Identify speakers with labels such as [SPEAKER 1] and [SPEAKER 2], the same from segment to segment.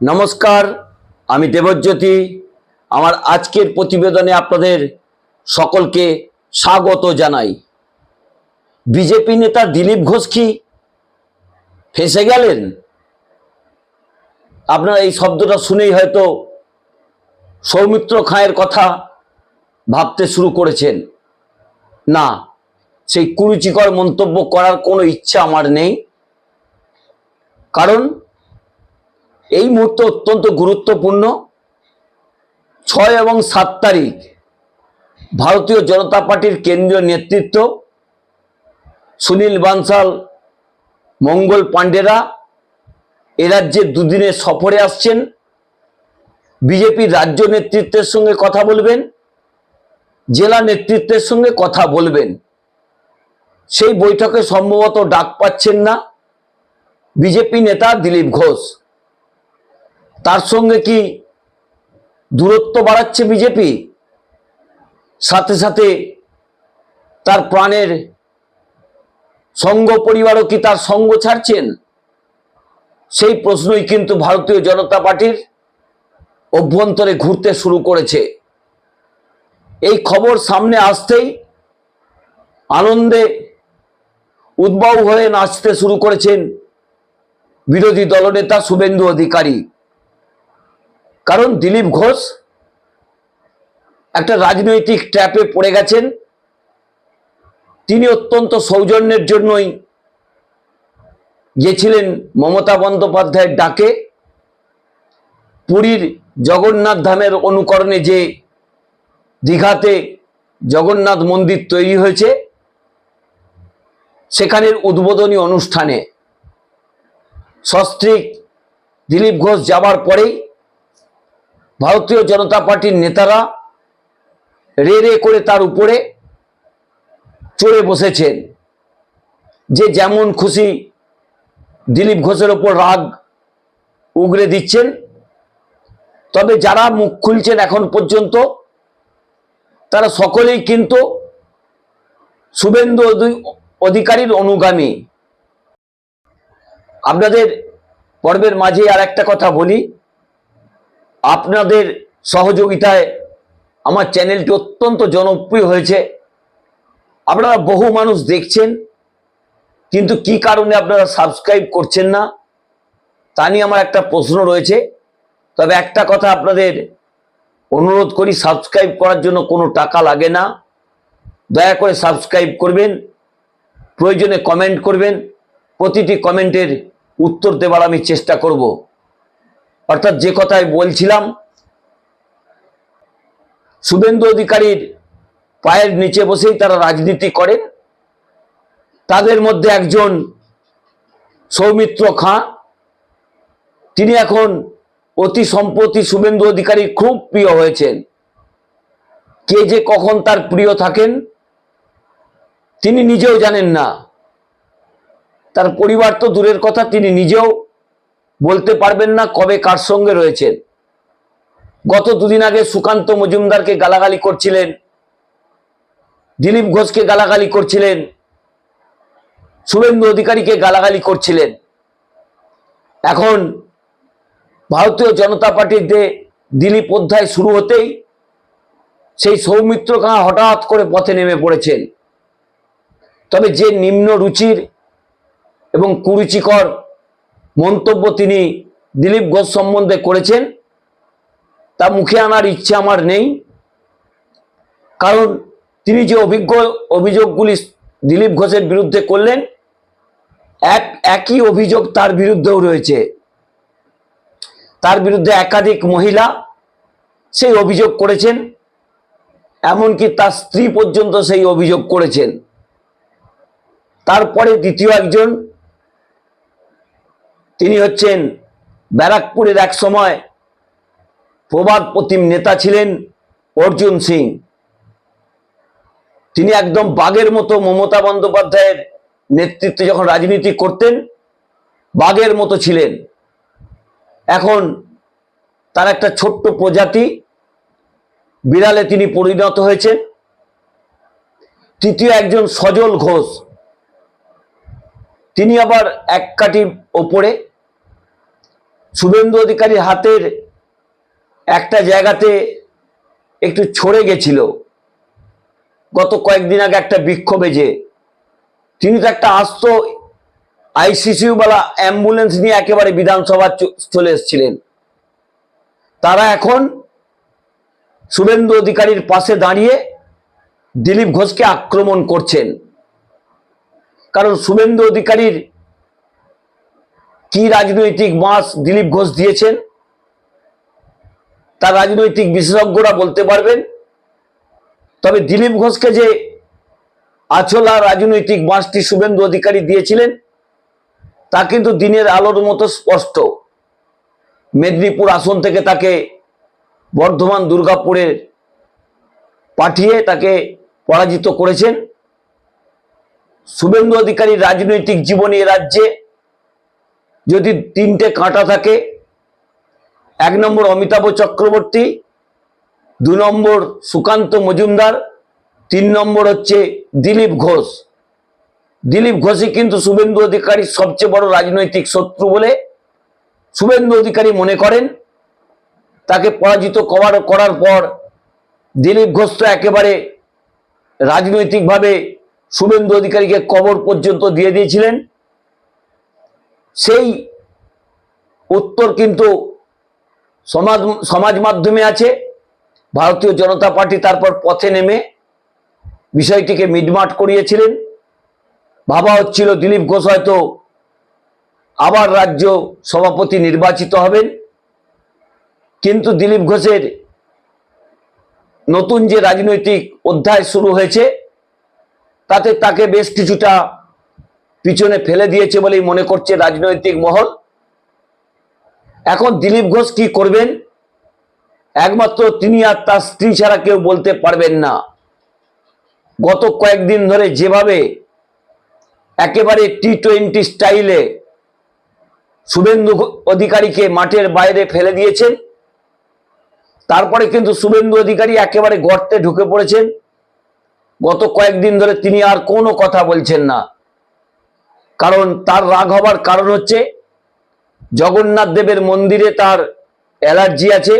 [SPEAKER 1] নমস্কার, আমি দেবজ্যোতি। আমার আজকের প্রতিবেদনে আপনাদের সকলকে স্বাগত জানাই। বিজেপি নেতা দিলীপ ঘোষ কি ফেসে গেলেন? আপনারা এই শব্দটা শুনেই হয়তো সৌমিত্র খাঁয়ের কথা ভাবতে শুরু করেছেন। না, সেই কুরুচিকর মন্তব্য করার কোনো ইচ্ছা আমার নেই। কারণ এই মুহূর্তে অত্যন্ত গুরুত্বপূর্ণ ছয় এবং সাত তারিখ ভারতীয় জনতা পার্টির কেন্দ্রীয় নেতৃত্ব সুনীল বানসাল, মঙ্গল পাণ্ডেরা এ রাজ্যে দুদিনের সফরে আসছেন। বিজেপির রাজ্য নেতৃত্বের সঙ্গে কথা বলবেন, জেলা নেতৃত্বের সঙ্গে কথা বলবেন। সেই বৈঠকে সম্ভবত ডাক পাচ্ছেন না। বিজেপি নেতা দিলীপ ঘোষ। তার সঙ্গে কি দূরত্ব বাড়াচ্ছে বিজেপি? সাথে সাথে তার প্রাণের সঙ্গ পরিবারও কি তার সঙ্গ ছাড়ছেন? সেই প্রশ্নই কিন্তু ভারতীয় জনতা পার্টির অভ্যন্তরে ঘুরতে শুরু করেছে। এই খবর সামনে আসতেই আনন্দে উদ্বাউ হয়ে নাচতে শুরু করেছেন বিরোধী দলনেতা শুভেন্দু অধিকারী। কারণ দিলীপ ঘোষ একটা রাজনৈতিক ট্র্যাপে পড়ে গেছেন। তিনি অত্যন্ত সৌজন্যের জন্যই গেছিলেন মমতা বন্দ্যোপাধ্যায়ের ডাকে। পুরীর জগন্নাথ ধামের অনুকরণে যে দীঘাতে জগন্নাথ মন্দির তৈরি হয়েছে, সেখানের উদ্বোধনী অনুষ্ঠানে সস্ত্রীক দিলীপ ঘোষ যাবার পরেই ভারতীয় জনতা পার্টির নেতারা রে রে করে তার উপরে চড়ে বসেছেন। যে যেমন খুশি দিলীপ ঘোষের ওপর রাগ উগরে দিচ্ছেন, তবে যারা মুখ খুলছেন এখন পর্যন্ত, তারা সকলেই কিন্তু শুভেন্দু অধি- অধিকারীর অনুগামী। আপনাদের পর্বের মাঝে আর একটা কথা বলি। আপনাদের সহযোগিতায় আমার চ্যানেলটি অত্যন্ত জনপ্রিয় হয়েছে। আপনারা বহু মানুষ দেখছেন, কিন্তু কি কারণে আপনারা সাবস্ক্রাইব করছেন না, তা নিয়ে আমার একটা প্রশ্ন রয়েছে। তবে একটা কথা আপনাদের অনুরোধ করি সাবস্ক্রাইব করার জন্য কোনো টাকা লাগে না। দয়া করে সাবস্ক্রাইব করবেন, প্রয়োজনে কমেন্ট করবেন, প্রতিটি কমেন্টের উত্তর দেবার আমি চেষ্টা করব। অর্থাৎ যে কথাই বলছিলাম, শুভেন্দু অধিকারীর পায়ের নিচে বসেই তারা রাজনীতি করেন। তাদের মধ্যে একজন সৌমিত্র খাঁ, তিনি এখন অতি সম্প্রতি শুভেন্দু অধিকারী খুব প্রিয় হয়েছেন। কে যে কখন তার প্রিয় থাকেন, তিনি নিজেও জানেন না। তার পরিবার তো দূরের কথা, তিনি নিজেও বলতে পারবেন না কবে কার সঙ্গে রয়েছেন। গত দুদিন আগে সুকান্ত মজুমদারকে গালাগালি করছিলেন, দিলীপ ঘোষকে গালাগালি করছিলেন, শুভেন্দু অধিকারীকে গালাগালি করছিলেন। এখন ভারতীয় জনতা পার্টিতে দিলীপ অধ্যায় শুরু হতেই সেই সৌমিত্র খাঁ হঠাৎ করে পথে নেমে পড়েছেন। তবে যে নিম্ন রুচির এবং কুরুচিকর মন্তব্য তিনি দিলীপ ঘোষ সম্বন্ধে করেছেন। তা মুখে আনার ইচ্ছে আমার নেই। কারণ তিনি যে অভিজ্ঞ অভিযোগগুলি দিলীপ ঘোষের বিরুদ্ধে করলেন, এক, একই অভিযোগ তার বিরুদ্ধেও রয়েছে। তার বিরুদ্ধে একাধিক মহিলা সেই অভিযোগ করেছেন, এমনকি তার স্ত্রী পর্যন্ত সেই অভিযোগ করেছেন। তারপরে দ্বিতীয় একজন তিনি হচ্ছেন ব্যারাকপুরের এক সময় প্রবাদ প্রতিম নেতা ছিলেন অর্জুন সিং। তিনি একদম বাঘের মতো মমতা বন্দ্যোপাধ্যায়ের নেতৃত্বে যখন রাজনীতি করতেন, বাঘের মতো ছিলেন। এখন তার একটা ছোট্ট প্রজাতি, বিড়ালে তিনি পরিণত হয়েছেন। তৃতীয় একজন সজল ঘোষ। তিনি আবার এক কাঠি ওপরে শুভেন্দু অধিকারীর হাতের একটা জায়গাতে একটু ছড়ে গেছিল। গত কয়েকদিন আগে একটা বিক্ষোভে যে, তিনি তো একটা আস্ত আইসিসিউ বলা অ্যাম্বুলেন্স নিয়ে একেবারে বিধানসভা চলে এসেছিলেন। তারা এখন শুভেন্দু অধিকারীর পাশে দাঁড়িয়ে দিলীপ ঘোষকে আক্রমণ করছেন। কারণ শুভেন্দু অধিকারীর কি রাজনৈতিক মাস দিলীপ ঘোষ দিয়েছেন? তার রাজনৈতিক বিশেষজ্ঞরা বলতে পারবেন। তবে দিলীপ ঘোষকে যে আছলা রাজনৈতিক বাঁশটি শুভেন্দু অধিকারী দিয়েছিলেন, তা কিন্তু দিনের আলোর মতো স্পষ্ট। মেদিনীপুর আসন থেকে তাকে বর্ধমান দুর্গাপুরে পাঠিয়ে তাকে পরাজিত করেছেন। শুভেন্দু অধিকারীর রাজনৈতিক জীবনে রাজ্যে যদি তিনটে কাঁটা থাকে, এক নম্বর অমিতাভ চক্রবর্তী, দু নম্বর সুকান্ত মজুমদার, তিন নম্বর হচ্ছে দিলীপ ঘোষ। দিলীপ ঘোষই কিন্তু শুভেন্দু অধিকারীর সবচেয়ে বড় রাজনৈতিক শত্রু বলে শুভেন্দু অধিকারী মনে করেন। তাকে পরাজিত করার করার পর দিলীপ ঘোষ তো একেবারে রাজনৈতিকভাবে শুভেন্দু অধিকারীকে কবর পর্যন্ত দিয়ে দিয়েছিলেন। সেই উত্তর কিন্তু সমাজ সমাজ মাধ্যমে আছে। ভারতীয় জনতা পার্টি তারপর পথে নেমে বিষয়টিকে মিটমাট করিয়েছিলেন। ভাবা হচ্ছিল দিলীপ ঘোষ হয়তো আবার রাজ্য সভাপতি নির্বাচিত হবেন। কিন্তু দিলীপ ঘোষের নতুন যে রাজনৈতিক অধ্যায় শুরু হয়েছে, তাতে তাকে বেশ কিছুটা পিছনে ফেলে দিয়েছে বলেই মনে করছে রাজনৈতিক মহল। এখন দিলীপ ঘোষ কি করবেন? একমাত্র তিনি আর তার স্ত্রী ছাড়া কেউ বলতে পারবেন না। গত কয়েকদিন ধরে যেভাবে একেবারে টি টোয়েন্টি স্টাইলে শুভেন্দু অধিকারীকে মাঠের বাইরে ফেলে দিয়েছেন, তারপরে কিন্তু শুভেন্দু অধিকারী একেবারে গর্তে ঢুকে পড়েছেন। গত কয়েকদিন ধরে তিনি আর কোনো কথা বলছেন না। কারণ তার রাগ হবার কারণ হচ্ছে জগন্নাথ দেবের মন্দিরে তার অ্যালার্জি আছে।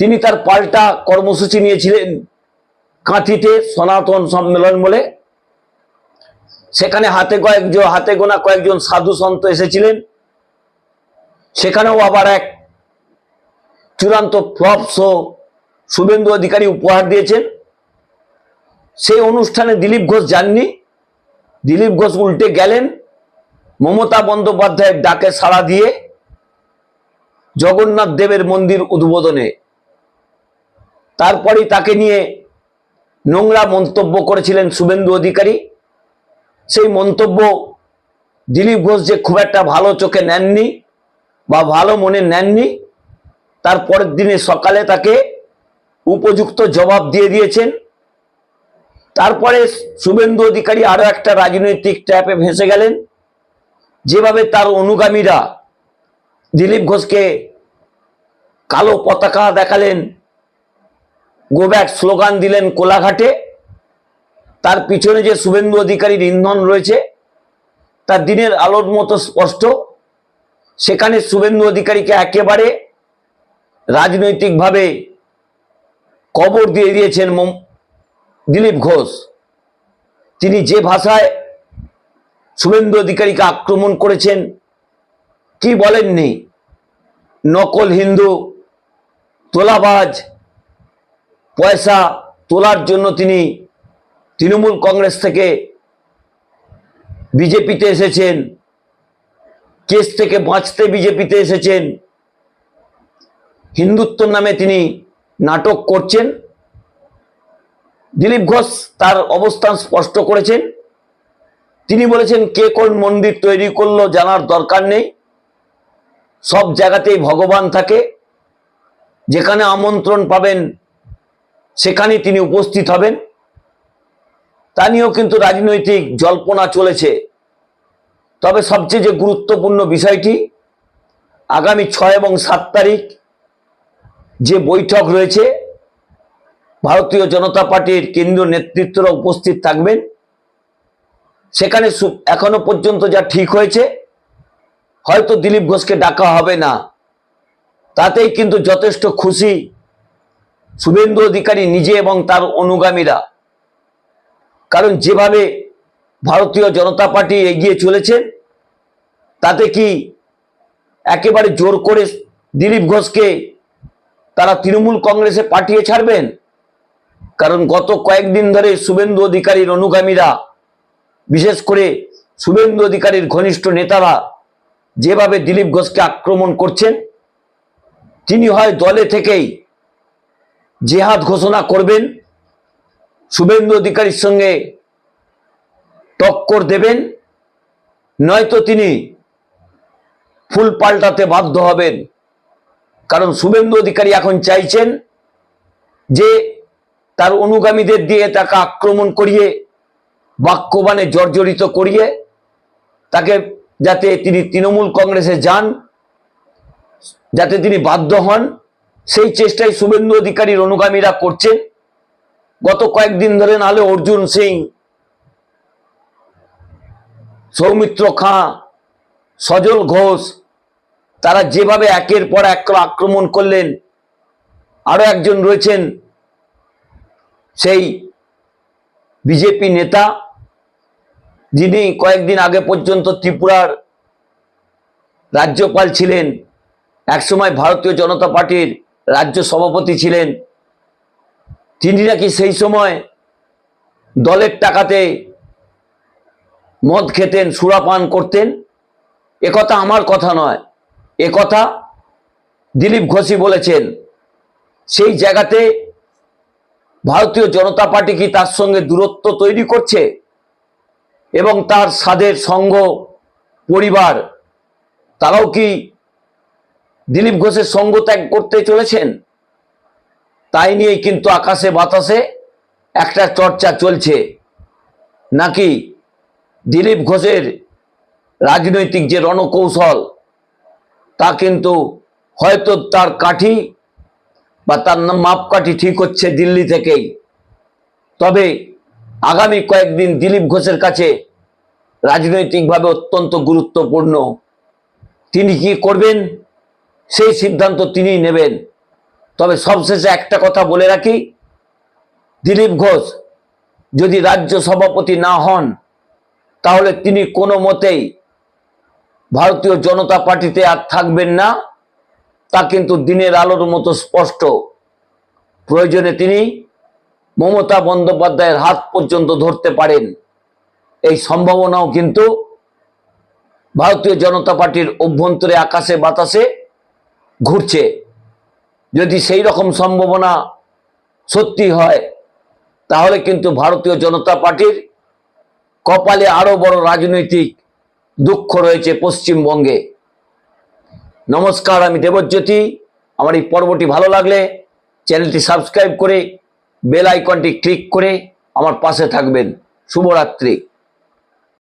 [SPEAKER 1] তিনি তার পাল্টা কর্মসূচি নিয়েছিলেন কাঁথিতে সনাতন সম্মেলন বলে। সেখানে হাতে কয়েকজন, হাতে গোনা কয়েকজন সাধু সন্ত এসেছিলেন। সেখানেও আবার এক চূড়ান্ত ফ্লপ শো শুভেন্দু অধিকারী উপহার দিয়েছেন। সেই অনুষ্ঠানে দিলীপ ঘোষ যাননি। দিলীপ ঘোষ উল্টে গেলেন, মমতা বন্দ্যোপাধ্যায়ের ডাকে সাড়া দিয়ে জগন্নাথ দেবের মন্দির উদ্বোধনে। তারপরেই তাকে নিয়ে নোংরা মন্তব্য করেছিলেন শুভেন্দু অধিকারী। সেই মন্তব্য দিলীপ ঘোষ যে খুব একটা ভালো চোখে নেননি বা ভালো মনে নেননি, তার পরের দিনে সকালে তাকে উপযুক্ত জবাব দিয়ে দিয়েছেন। তারপরে শুভেন্দু অধিকারী আরও একটা রাজনৈতিক ট্র্যাপে ভেসে গেলেন। যেভাবে তার অনুগামীরা দিলীপ ঘোষকে কালো পতাকা দেখালেন গোব্যাক স্লোগান দিলেন কোলাঘাটে। তার পিছনে যে শুভেন্দু অধিকারীর ইন্ধন রয়েছে, তার দিনের আলোর মতো স্পষ্ট। সেখানে শুভেন্দু অধিকারীকে একেবারে রাজনৈতিকভাবে কবর দিয়ে দিয়েছেন দিলীপ ঘোষ। তিনি যে ভাষায় শুভেন্দু অধিকারীকে আক্রমণ করেছেন, কি বলেননি? নকল হিন্দু, তোলাবাজ, পয়সা তোলার জন্য তিনি তৃণমূল কংগ্রেস থেকে বিজেপিতে এসেছেন, কেস থেকে বাঁচতে বিজেপিতে এসেছেন হিন্দুত্বর নামে তিনি নাটক করছেন। দিলীপ ঘোষ তার অবস্থান স্পষ্ট করেছেন। তিনি বলেছেন, কে কোন মন্দির তৈরি করল জানার দরকার নেই। সব জায়গাতেই ভগবান থাকে। যেখানে আমন্ত্রণ পাবেন সেখানে তিনি উপস্থিত হবেন। তা নিয়েও কিন্তু রাজনৈতিক জল্পনা চলেছে। তবে সবচেয়ে যে গুরুত্বপূর্ণ বিষয়টি, আগামী ছয় এবং সাত তারিখ যে বৈঠক রয়েছে ভারতীয় জনতা পার্টির কেন্দ্রীয় নেতৃত্বরা উপস্থিত থাকবেন। সেখানে এখনও পর্যন্ত যা ঠিক হয়েছে, হয়তো দিলীপ ঘোষকে ডাকা হবে না। তাতেই কিন্তু যথেষ্ট খুশি শুভেন্দু অধিকারী নিজে এবং তার অনুগামীরা। কারণ যেভাবে ভারতীয় জনতা পার্টি এগিয়ে চলেছে, তাতে কি একেবারে জোর করে দিলীপ ঘোষকে তারা তৃণমূল কংগ্রেসে পাঠিয়ে ছাড়বেন? কারণ গত কয়েকদিন ধরে শুভেন্দু অধিকারীর অনুগামীরা, বিশেষ করে শুভেন্দু অধিকারীর ঘনিষ্ঠ নেতারা যেভাবে দিলীপ ঘোষকে আক্রমণ করছেন, তিনি হয় দলে থেকেই জেহাদ ঘোষণা করবেন, শুভেন্দু অধিকারীর সঙ্গে টক্কর দেবেন, নয়তো তিনি ফুল পাল্টাতে বাধ্য হবেন। কারণ শুভেন্দু অধিকারী এখন চাইছেন যে তার অনুগামীদের দিয়ে তাকে আক্রমণ করিয়ে, বাক্যবাণে জর্জরিত করিয়ে, তাকে যাতে তিনি তৃণমূল কংগ্রেসে যান, যাতে তিনি বাধ্য হন, সেই চেষ্টাই শুভেন্দু অধিকারীর অনুগামীরা করছেন। গত কয়েকদিন ধরে নাহলে অর্জুন সিং, সৌমিত্র খাঁ, সজল ঘোষ, তারা যেভাবে একের পর এক আক্রমণ করলেন, আরও একজন রয়েছেন সেই বিজেপি নেতা, যিনি কয়েকদিন আগে পর্যন্ত ত্রিপুরার রাজ্যপাল ছিলেন, একসময় ভারতীয় জনতা পার্টির রাজ্য সভাপতি ছিলেন, তিনি নাকি সেই সময় দলের টাকাতে মদ খেতেন, সুরাপান করতেন? একথা আমার কথা নয়। একথা দিলীপ ঘোষই বলেছেন। সেই জায়গাতে ভারতীয় জনতা পার্টি কি তার সঙ্গে দূরত্ব তৈরি করছে? এবং তার সাদের সঙ্গ পরিবার, তারাও কি দিলীপ ঘোষের সঙ্গ ত্যাগ করতে চলেছেন? তাই নিয়েই কিন্তু আকাশে বাতাসে একটা চর্চা চলছে। নাকি দিলীপ ঘোষের রাজনৈতিক যে রণকৌশল, তা কিন্তু হয়তো তার কাঠি বা তার মাপকাঠি ঠিক হচ্ছে দিল্লি থেকেই। তবে আগামী কয়েকদিন দিলীপ ঘোষের কাছে রাজনৈতিকভাবে অত্যন্ত গুরুত্বপূর্ণ। তিনি কি করবেন? সেই সিদ্ধান্ত তিনিই নেবেন। তবে সবশেষে একটা কথা বলে রাখি, দিলীপ ঘোষ যদি রাজ্য সভাপতি না হন, তাহলে তিনি কোনো মতেই ভারতীয় জনতা পার্টিতে আর থাকবেন না। তা কিন্তু দিনের আলোর মতো স্পষ্ট। প্রয়োজনে তিনি মমতা বন্দ্যোপাধ্যায়ের হাত পর্যন্ত ধরতে পারেন। এই সম্ভাবনাও কিন্তু ভারতীয় জনতা পার্টির অভ্যন্তরে আকাশে, বাতাসে ঘুরছে। যদি সেই রকম সম্ভাবনা সত্যি হয়, তাহলে কিন্তু ভারতীয় জনতা পার্টির কপালে আরও বড় রাজনৈতিক দুঃখ রয়েছে পশ্চিমবঙ্গে। নমস্কার, আমি দেবজ্যোতি। আমার এই পর্বটি ভালো লাগলে চ্যানেলটি সাবস্ক্রাইব করে, বেল আইকনটি ক্লিক করে আমার পাশে থাকবেন। শুভরাত্রি।